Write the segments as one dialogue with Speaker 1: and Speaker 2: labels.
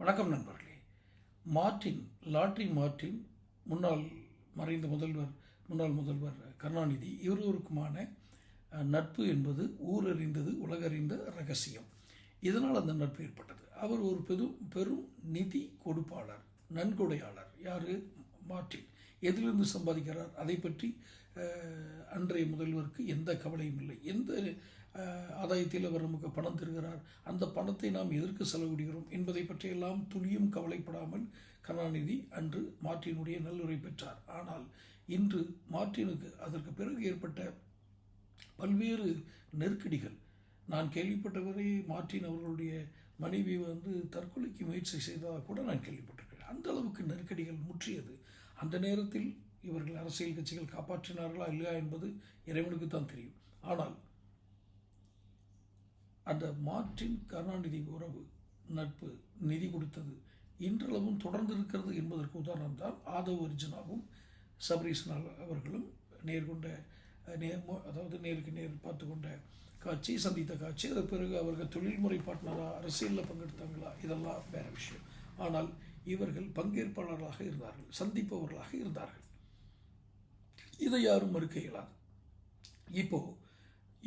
Speaker 1: வணக்கம் நண்பர்களே. Martin lottery Martin முன்னாள் மறைந்த முதல்வர் முன்னாள் முதல்வர் கருணாநிதி இருவருக்குமான நட்பு என்பது ஊரறிந்தது உலகறிந்த ரகசியம். இதனால் அந்த நட்பு ஏற்பட்டது. அவர் ஒரு பெரும் பெரும் நிதி கொடுப்பாளர் நன்கொடையாளர். யார்? மார்ட்டின் எதிலிருந்து சம்பாதிக்கிறார்? அதை பற்றி அன்றைய முதல்வருக்கு எந்த கவலையும் இல்லை. எந்த ஆதாயத்தில் அவர் நமக்கு பணம் தருகிறார். அந்த பணத்தை நாம் எதற்கு செலவிடுகிறோம்? என்பதை பற்றியெல்லாம் துளியும் கவலைப்படாமல் கருணாநிதி அன்று மார்ட்டினுடைய நல்லுரை பெற்றார். ஆனால் இன்று மார்ட்டினுக்கு அதற்கு பிறகு ஏற்பட்ட பல்வேறு நெருக்கடிகள். நான் கேள்விப்பட்டவரை மார்ட்டின் அவர்களுடைய மனைவி வந்து தற்கொலைக்கு முயற்சி செய்ததாக கூட நான் கேள்விப்பட்டிருக்கிறேன். அந்த அளவுக்கு நெருக்கடிகள் முற்றியது. அந்த நேரத்தில் இவர்கள் அரசியல் கட்சிகள் காப்பாற்றினார்களா இல்லையா என்பது இறைவனுக்கு தான் தெரியும். ஆனால் அந்த மார்ட்டின் கருணாநிதி உறவு நட்பு நிதி கொடுத்தது. இன்றளவும் தொடர்ந்து இருக்கிறது என்பதற்கு உதாரணம் தான் ஆதவ் அர்ஜுனாவும் சபரீஷ்னால் அவர்களும் நேர்கொண்ட அஹ், நேர் அதாவது நேருக்கு நேர் பார்த்து கொண்ட காட்சி சந்தித்த காட்சி. அதற்கு பிறகு அவர்கள் தொழில்முறை பார்ட்னரா அரசியலில் பங்கெடுத்தாங்களா? இதெல்லாம் வேற விஷயம். ஆனால் இவர்கள் பங்கேற்பாளர்களாக இருந்தார்கள் சந்திப்பவர்களாக இருந்தார்கள். இதை யாரும் மறுக்க இயலாது. இப்போது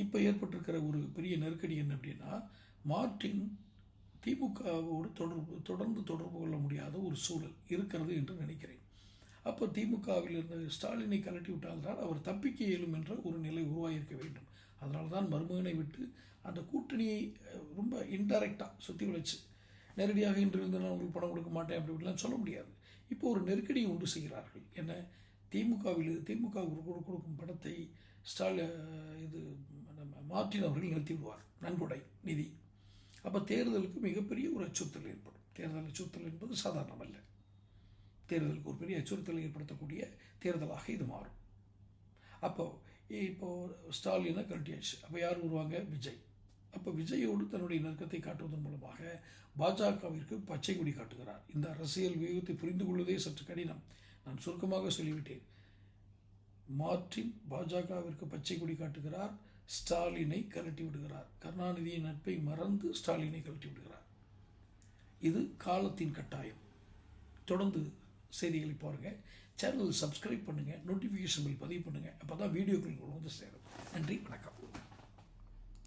Speaker 1: இப்போ ஏற்பட்டிருக்கிற ஒரு பெரிய நெருக்கடி என்ன அப்படின்னா மார்ட்டின் திமுகவோடு தொடர்பு தொடர்ந்து தொடர்பு கொள்ள முடியாத ஒரு சூழல் இருக்கிறது என்று நினைக்கிறேன். அப்போ திமுகவில் இருந்த ஸ்டாலினை கலட்டி விட்டால்தான் அவர் தப்பிக்க இயலும் என்ற ஒரு நிலை உருவாகியிருக்க வேண்டும். அதனால தான் மருமகனை விட்டு அந்த கூட்டணியை ரொம்ப இன்டைரக்டாக சுற்றி வளைச்சு நேரடியாக இன்று இருந்து நான் உங்களுக்கு பணம் கொடுக்க மாட்டேன் அப்படி இப்படிலாம் சொல்ல முடியாது. இப்போ ஒரு நெருக்கடியை உண்டு செய்கிறார்கள். என்ன? திமுகவில் திமுக கொடுக்கும் பணத்தை ஸ்டாலி இது நம்ம மார்ட்டின் அவர்கள் நிறுத்தி விடுவார் நன்கொடை நிதி. அப்போ தேர்தலுக்கு மிகப்பெரிய ஒரு அச்சுறுத்தல் ஏற்படும். தேர்தல் அச்சுறுத்தல் என்பது சாதாரணமல்ல. தேர்தலுக்கு ஒரு பெரிய அச்சுறுத்தலை ஏற்படுத்தக்கூடிய தேர்தலாக இது மாறும். அப்போ இப்போ ஸ்டாலினை கழட்டியாச்சு. அப்போ யார் வருவாங்க? விஜய். அப்போ விஜயோடு தன்னுடைய நெருக்கத்தை காட்டுவதன் மூலமாக பாஜகவிற்கு பச்சை கொடி காட்டுகிறார். இந்த அரசியல் வியூகத்தை புரிந்து கொள்வதே சற்று கடினம். நான் சுருக்கமாக சொல்லிவிட்டேன். மார்டின் பாஜகவிற்கு பச்சை கொடி காட்டுகிறார் ஸ்டாலினை கழட்டி விடுகிறார். கருணாநிதியின் நட்பை மறந்து ஸ்டாலினை கழட்டி விடுகிறார். இது காலத்தின் கட்டாயம். தொடர்ந்து செய்திகளை பாருங்கள் சேனல் சப்ஸ்கிரைப் பண்ணுங்கள் நோட்டிஃபிகேஷன் பில் பதிவு பண்ணுங்கள் அப்போ தான் வீடியோக்கள் வந்து சேரும். நன்றி வணக்கம்.